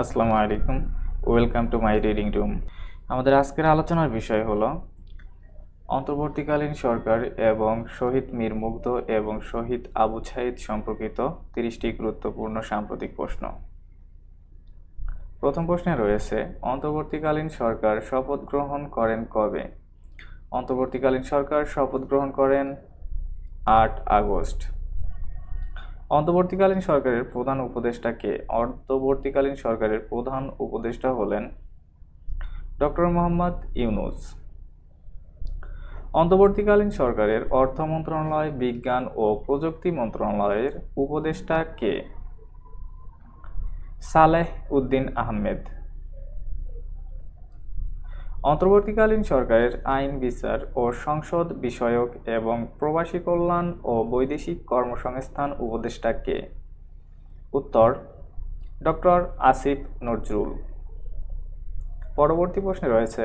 আসসালামু আলাইকুম। Welcome to my reading room আমাদের আজকের আলোচনার বিষয় হলো, অন্তর্বর্তীকালীন সরকার এবং শহীদ মীর মুগ্ধ এবং শহীদ আবু ছাইদ সম্পর্কিত তিরিশটি গুরুত্বপূর্ণ সাম্প্রতিক প্রশ্ন। প্রথম প্রশ্নে রয়েছে, অন্তর্বর্তীকালীন সরকার শপথ গ্রহণ করেন কবে? অন্তর্বর্তীকালীন সরকার শপথ গ্রহণ করেন আট আগস্ট। অন্তর্বর্তীকালীন সরকারের প্রধান উপদেষ্টাকে অন্তর্বর্তীকালীন সরকারের প্রধান উপদেষ্টা হলেন ডক্টর মোহাম্মদ ইউনুস। অন্তর্বর্তীকালীন সরকারের অর্থ মন্ত্রণালয়, বিজ্ঞান ও প্রযুক্তি মন্ত্রণালয়ের উপদেষ্টা কে? সালেহ উদ্দিন আহমেদ। অন্তর্বর্তীকালীন সরকারের আইন বিচার ও সংসদ বিষয়ক এবং প্রবাসী কল্যাণ ও বৈদেশিক কর্মসংস্থান উপদেষ্টা কে? উত্তর, ডক্টর আসিফ নজরুল। পরবর্তী প্রশ্নে রয়েছে,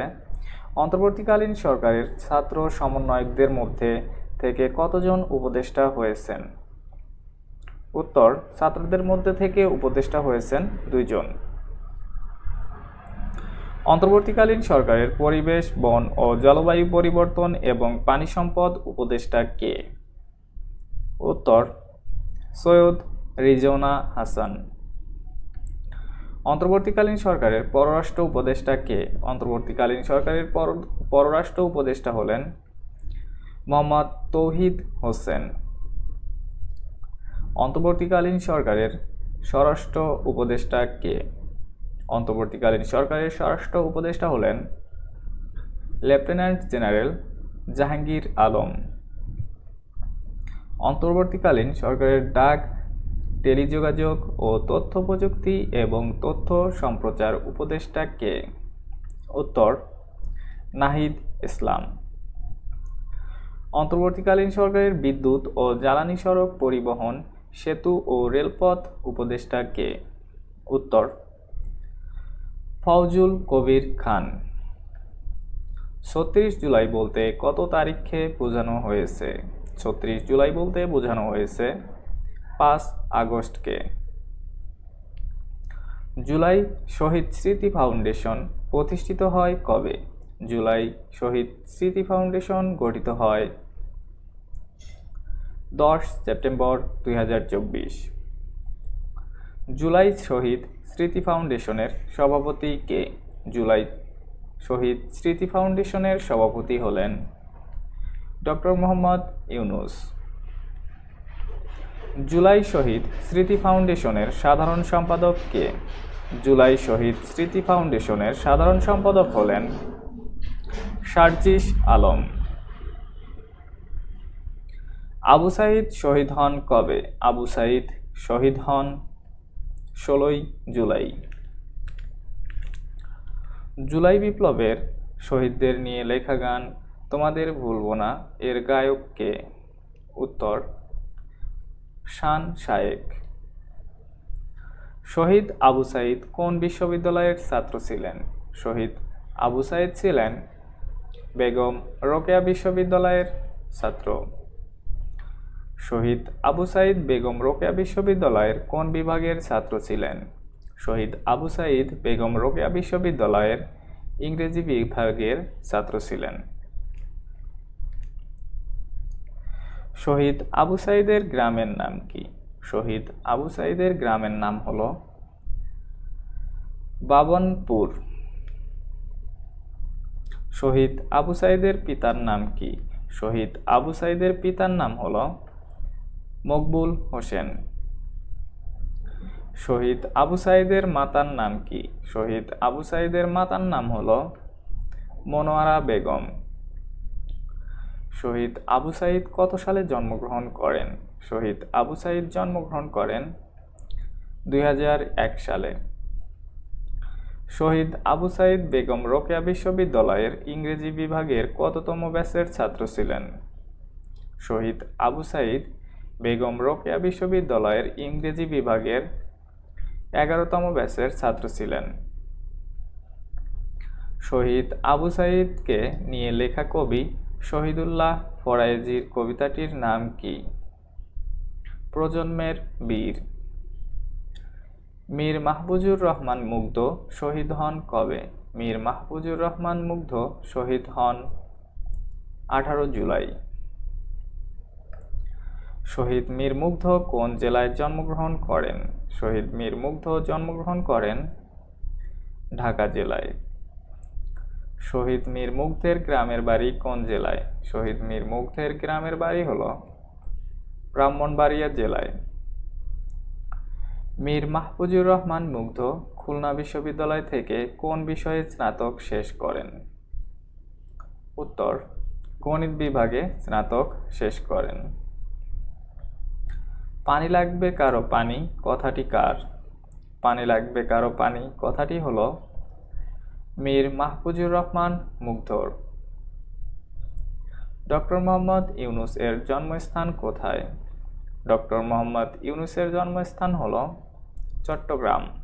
অন্তর্বর্তীকালীন সরকারের ছাত্র সমন্বয়কদের মধ্যে থেকে কতজন উপদেষ্টা হয়েছেন? উত্তর, ছাত্রদের মধ্যে থেকে উপদেষ্টা হয়েছেন দুইজন। অন্তর্বর্তীকালীন সরকারের পরিবেশ, বন ও জলবায়ু পরিবর্তন এবং পানি সম্পদ উপদেষ্টা কে? উত্তর, সৈয়দ রিজওনা হাসান। অন্তর্বর্তীকালীন সরকারের পররাষ্ট্র উপদেষ্টা কে? অন্তর্বর্তীকালীন সরকারের পর- পররাষ্ট্র উপদেষ্টা হলেন মোহাম্মদ তৌহিদ হোসেন। অন্তর্বর্তীকালীন সরকারের স্বরাষ্ট্র উপদেষ্টা কে? অন্তর্বর্তীকালীন সরকারের স্বরাষ্ট্র উপদেষ্টা হলেন লেফটেন্যান্ট জেনারেল জাহাঙ্গীর আলম। অন্তর্বর্তীকালীন সরকারের ডাক, টেলিযোগাযোগ ও তথ্য প্রযুক্তি এবং তথ্য সম্প্রচার উপদেষ্টা কে? উত্তর, নাহিদ ইসলাম। অন্তর্বর্তীকালীন সরকারের বিদ্যুৎ ও জ্বালানি সড়ক পরিবহন, সেতু ও রেলপথ উপদেষ্টা কে? উত্তর ফৌজুল কবির খান। ছত্রিশ জুলাই বলতে কত তারিখে বোঝানো হয়েছে? ছত্রিশ জুলাই বলতে বোঝানো হয়েছে পাঁচ আগস্টকে। জুলাই শহীদ স্মৃতি ফাউন্ডেশন প্রতিষ্ঠিত হয় কবে? জুলাই শহীদ স্মৃতি ফাউন্ডেশন গঠিত হয় দশ সেপ্টেম্বর দুই হাজার চব্বিশ। জুলাই শহীদ স্মৃতি ফাউন্ডেশনের সভাপতি কে? জুলাই। শহীদ স্মৃতি ফাউন্ডেশনের সভাপতি হলেন ডক্টর মোহাম্মদ ইউনুস। জুলাই শহীদ স্মৃতি ফাউন্ডেশনের সাধারণ সম্পাদক কে? জুলাই শহীদ স্মৃতি ফাউন্ডেশনের সাধারণ সম্পাদক হলেন শারজিস আলম। আবু সাইদ শহীদ হন কবে? আবু সাইদ শহীদ হন ষোলোই জুলাই। জুলাই বিপ্লবের শহীদদের নিয়ে লেখা গান তোমাদের ভুলবো না এর গায়ক কে উত্তর শান শায়েক। শহীদ আবু সাইদ কোন বিশ্ববিদ্যালয়ের ছাত্র ছিলেন? শহীদ আবু সাইদ ছিলেন বেগম রোকেয়া বিশ্ববিদ্যালয়ের ছাত্র। শহীদ আবু সাইদ বেগম রোকেয়া বিশ্ববিদ্যালয়ের কোন বিভাগের ছাত্র ছিলেন? শহীদ আবু সাইদ বেগম রোকেয়া বিশ্ববিদ্যালয়ের ইংরেজি বিভাগের ছাত্র ছিলেন। শহীদ আবু সাইদের গ্রামের নাম কি? শহীদ আবু সাইদের গ্রামের নাম হল বাবনপুর। শহীদ আবু সাইদের পিতার নাম কি? শহীদ আবু সাইদের পিতার নাম হলো মকবুল হোসেন। শহীদ আবু সাইদের মাতার নাম কি? শহীদ আবু সাইদের মাতার নাম হল মনোয়ারা বেগম। শহীদ আবু সাইদ কত সালে জন্মগ্রহণ করেন? শহীদ আবু সাইদ জন্মগ্রহণ করেন দু হাজার এক সালে। শহীদ আবু সাইদ বেগম রোকেয়া বিশ্ববিদ্যালয়ের ইংরেজি বিভাগের কততম ব্যাচের ছাত্র ছিলেন? শহীদ আবু সাইদ বেগম রোকেয়া বিশ্ববিদ্যালয়ের ইংরেজি বিভাগের এগারোতম ব্যাচের ছাত্র ছিলেন। শহীদ আবু সাইদকে নিয়ে লেখা কবি শহীদুল্লাহ ফরাইজির কবিতাটির নাম কি? প্রজন্মের বীর। মীর মাহফুজুর রহমান মুগ্ধ শহীদ হন কবে? মীর মাহফুজুর রহমান মুগ্ধ শহীদ হন আঠারো জুলাই। শহীদ মীর মুগ্ধ কোন জেলায় জন্মগ্রহণ করেন? শহীদ মীর মুগ্ধ জন্মগ্রহণ করেন ঢাকা জেলায়। শহীদ মীর মুগ্ধের গ্রামের বাড়ি কোন জেলায়? শহীদ মীর মুগ্ধের গ্রামের বাড়ি হল ব্রাহ্মণবাড়িয়া জেলায়। মীর মাহফুজুর রহমান মুগ্ধ খুলনা বিশ্ববিদ্যালয় থেকে কোন বিষয়ে স্নাতক শেষ করেন? উত্তর, গণিত বিভাগে স্নাতক শেষ করেন। পানি লাগবে কারও পানি, কথাটি কার? পানি লাগবে কারও পানি, কথাটি হল মীর মাহফুজুর রহমান মুগ্ধর। ডক্টর মোহাম্মদ ইউনুস এর জন্মস্থান কোথায়? ডক্টর মোহাম্মদ ইউনুসের জন্মস্থান হল চট্টগ্রাম।